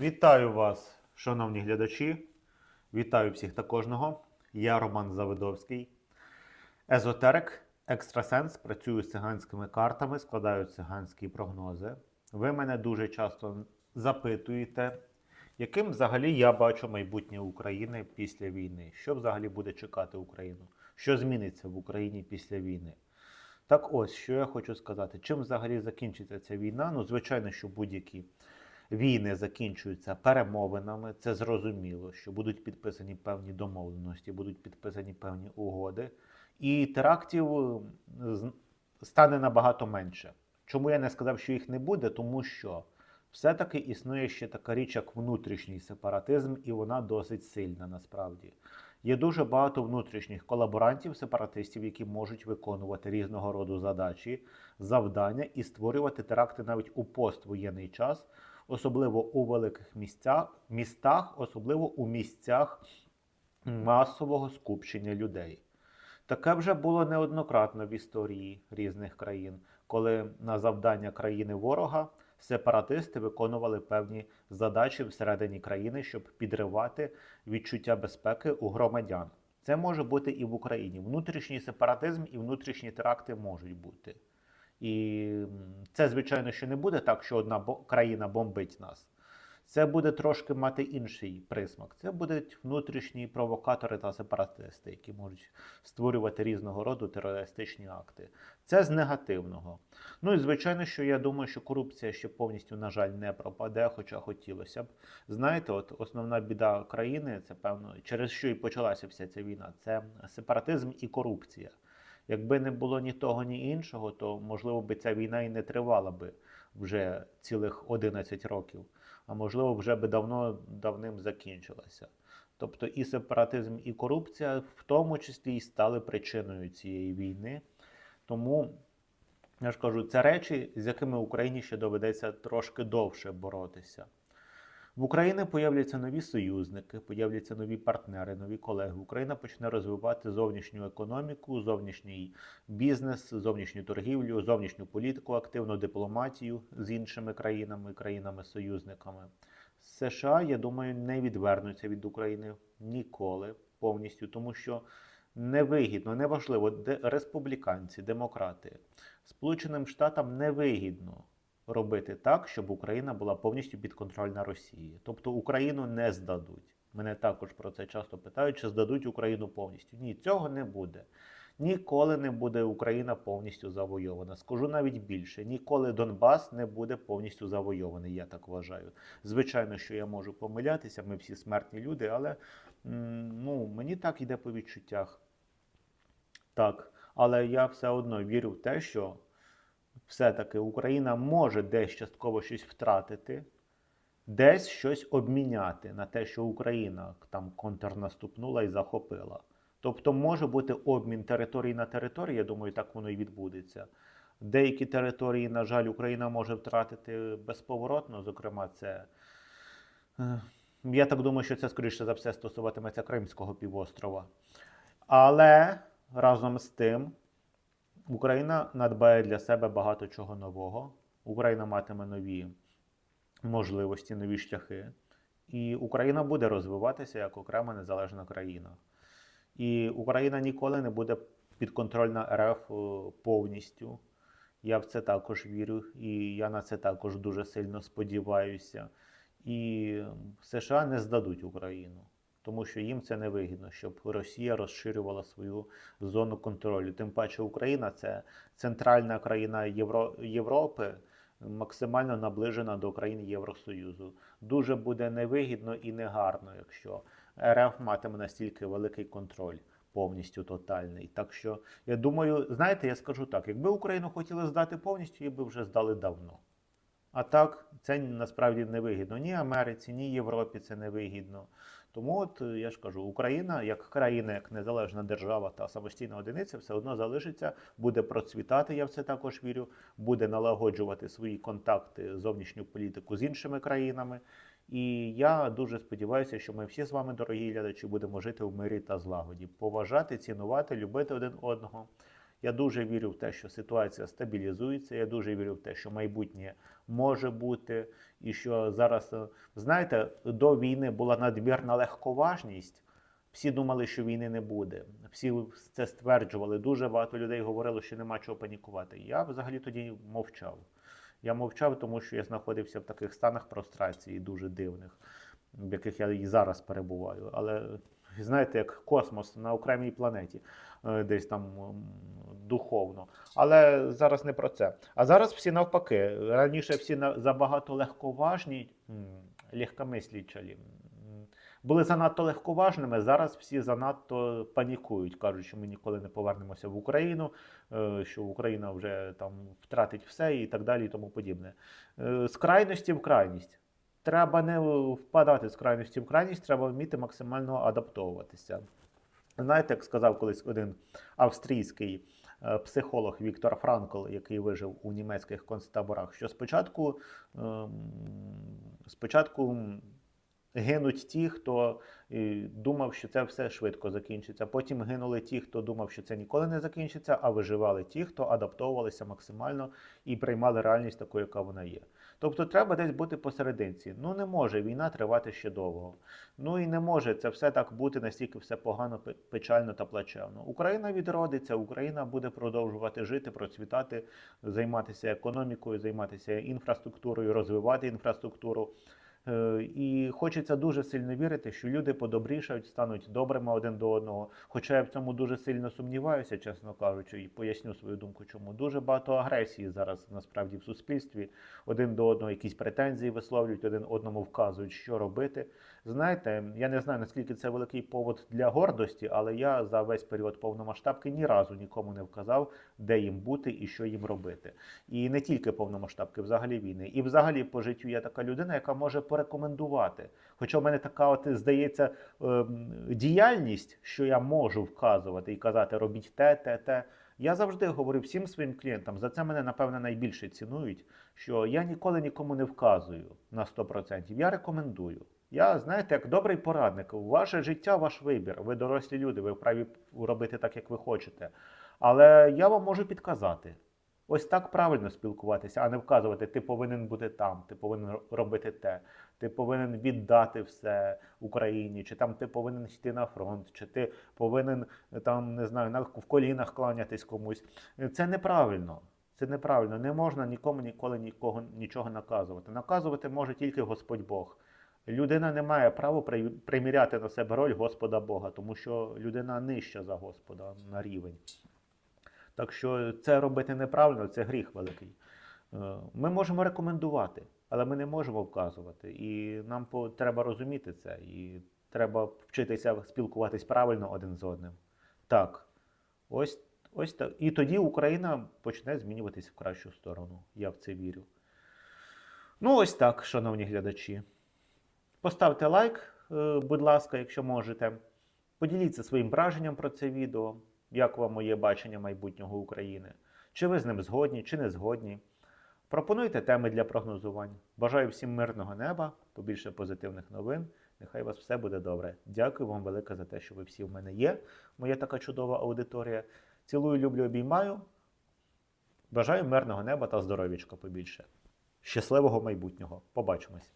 Вітаю вас, шановні глядачі. Вітаю всіх та кожного. Я Роман Завидовський. Езотерик, екстрасенс, працюю з циганськими картами, складаю циганські прогнози. Ви мене дуже часто запитуєте, яким взагалі я бачу майбутнє України після війни. Що взагалі буде чекати Україну? Що зміниться в Україні після війни? Так ось, що я хочу сказати. Чим взагалі закінчиться ця війна? Ну, звичайно, що будь-які війни закінчуються перемовинами. Це зрозуміло, що будуть підписані певні домовленості, будуть підписані певні угоди, і терактів е, стане набагато менше. Чому я не сказав, що їх не буде? Тому що все-таки існує ще така річ, як внутрішній сепаратизм, і вона досить сильна насправді. Є дуже багато внутрішніх колаборантів, сепаратистів, які можуть виконувати різного роду задачі, завдання і створювати теракти навіть у поствоєнний час, особливо у великих місцях, містах, особливо у місцях масового скупчення людей. Таке вже було неоднократно в історії різних країн, коли на завдання країни ворога сепаратисти виконували певні задачі всередині країни, щоб підривати відчуття безпеки у громадян. Це може бути і в Україні. Внутрішній сепаратизм і внутрішні теракти можуть бути. І це, звичайно, що не буде так, що одна країна бомбить нас. Це буде трошки мати інший присмак. Це будуть внутрішні провокатори та сепаратисти, які можуть створювати різного роду терористичні акти. Це з негативного. Ну і звичайно, що я думаю, що корупція ще повністю, на жаль, не пропаде, хоча хотілося б. Знаєте, от основна біда країни, це певно, через що і почалася вся ця війна, це сепаратизм і корупція. Якби не було ні того, ні іншого, то можливо би ця війна і не тривала би вже цілих 11 років, а можливо, вже би давно давним закінчилася. Тобто і сепаратизм, і корупція в тому числі і стали причиною цієї війни. Тому я ж кажу, це речі, з якими Україні ще доведеться трошки довше боротися. В Україні появляться нові союзники, появляться нові партнери, нові колеги. Україна почне розвивати зовнішню економіку, зовнішній бізнес, зовнішню торгівлю, зовнішню політику, активну дипломатію з іншими країнами, країнами-союзниками. США, я думаю, не відвернуться від України ніколи повністю, тому що невигідно, неважливо, де республіканці, демократи. Сполученим Штатам невигідно робити так, щоб Україна була повністю підконтрольна Росії. Тобто Україну не здадуть. Мене також про це часто питають, чи здадуть Україну повністю. Ні, цього не буде. Ніколи не буде Україна повністю завойована. Скажу навіть більше: ніколи Донбас не буде повністю завойований, я так вважаю. Звичайно, що я можу помилятися, ми всі смертні люди, але ну, мені так йде по відчуттях. Так, але я все одно вірю в те, що все-таки Україна може десь частково щось втратити, десь щось обміняти на те, що Україна там контрнаступнула і захопила. Тобто може бути обмін територій на території, я думаю, так воно і відбудеться. Деякі території, на жаль, Україна може втратити безповоротно, зокрема, це. е, Я так думаю, що це, скоріше за все, стосуватиметься Кримського півострова. Але разом з тим Україна надбає для себе багато чого нового. Україна матиме нові можливості, нові шляхи. І Україна буде розвиватися як окрема незалежна країна. І Україна ніколи не буде підконтрольна РФ е, повністю. Я в це також вірю, і я на це також дуже сильно сподіваюся. І США не здадуть Україну, тому що їм це не вигідно, щоб Росія розширювала свою зону контролю. Тим паче Україна це центральна країна Євро... Європи, максимально наближена до країн Євросоюзу. Дуже буде невигідно і негарно, якщо РФ матиме настільки великий контроль. Повністю тотальний. Так що я думаю, знаєте, я скажу так: якби Україну хотіли здати повністю, її би вже здали давно. А так, це насправді не вигідно ні Америці, ні Європі це не вигідно. Тому, от е, я ж кажу, Україна як країна, як незалежна держава та самостійна одиниця, все одно залишиться, буде процвітати. Я в це також вірю, буде налагоджувати свої контакти, зовнішню політику з іншими країнами. І я дуже сподіваюся, що ми всі з вами, дорогі глядачі, будемо жити в мирі та злагоді, поважати, цінувати, любити один одного Я дуже вірю в те, що ситуація стабілізується. Я дуже вірю в те, що майбутнє може бути, і що зараз, е, знаєте, до війни була надмірна легковажність. Всі думали, що війни не буде. Всі це стверджували. Дуже багато людей говорило, що нема чого панікувати. Я взагалі тоді мовчав. Я мовчав, тому що я знаходився в таких станах прострації дуже дивних, в яких я і зараз перебуваю. Але знаєте, як космос на окремій планеті, е, десь там духовно. Але зараз не про це. А зараз всі навпаки. Раніше всі забагато легковажні, легкомислічалі. Були занадто легковажними, зараз всі занадто панікують, кажуть, що ми ніколи не повернемося в Україну, е, що Україна вже там втратить все і так далі, і тому подібне. Е, З крайності в крайність. Треба не впадати з крайності в крайність, треба вміти максимально адаптовуватися. Знаєте, як сказав колись один австрійський психолог Віктор Франкл, який вижив у німецьких концтаборах, що спочатку, ем, спочатку гинуть ті, хто е, думав, що це все швидко закінчиться. Потім гинули ті, хто думав, що це ніколи не закінчиться, а виживали ті, хто адаптовувалися максимально і приймали реальність такою, яка вона є. Тобто треба десь бути посерединці. Ну не може війна тривати ще довго. Ну і не може це все так бути настільки все погано, пе- печально та плачевно. Україна відродиться, Україна буде продовжувати жити, процвітати, займатися економікою, займатися інфраструктурою, розвивати інфраструктуру. Е, І хочеться дуже сильно вірити, що люди подобрішають, стануть добрими один до одного. Хоча я в цьому дуже сильно сумніваюся, чесно кажучи, і поясню свою думку, чому дуже багато агресії зараз насправді в суспільстві. Один до одного якісь претензії висловлюють, один одному вказують, що робити. Знаєте, я не знаю наскільки це великий повод для гордості, але я за весь період повномасштабки ні разу нікому не вказав, де їм бути і що їм робити. І не тільки повномасштабки, взагалі війни. І взагалі по життю я така людина, яка може порекомендувати. Хоча в мене така, от здається, ем, діяльність, що я можу вказувати і казати, робіть те, те, те. Я завжди говорю всім своїм клієнтам, за це мене напевне найбільше цінують, що я ніколи нікому не вказую на 100%. Я рекомендую. Я, знаєте, як добрий порадник, ваше життя, ваш вибір. Ви дорослі люди, ви вправі робити так, як ви хочете. Але я вам можу підказати. Ось так правильно спілкуватися, а не вказувати, ти повинен бути там, ти повинен робити те, ти повинен віддати все Україні, чи там ти повинен йти на фронт, чи ти повинен там, не знаю, в колінах кланятись комусь. Це неправильно. Це неправильно. Не можна нікому ніколи нікого нічого наказувати. Наказувати може тільки Господь Бог. Людина не має права приміряти на себе роль Господа Бога, тому що людина нижча за Господа на рівень. Так що це робити неправильно, це гріх великий. Е, Ми можемо рекомендувати, але ми не можемо вказувати. І нам треба розуміти це. І треба вчитися спілкуватись правильно один з одним. Так, ось, ось так. І тоді Україна почне змінюватись в кращу сторону. Я в це вірю. Ну, ось так, шановні глядачі. Поставте лайк, е, будь ласка, якщо можете. Поділіться своїм враженням про це відео, як вам моє бачення майбутнього України. Чи ви з ним згодні, чи не згодні. Пропонуйте теми для прогнозувань. Бажаю всім мирного неба, побільше позитивних новин. Нехай у вас все буде добре. Дякую вам велике за те, що ви всі в мене є. Моя така чудова аудиторія. Цілую, люблю, обіймаю. Бажаю мирного неба та здоров'ячка побільше. Щасливого майбутнього. Побачимось!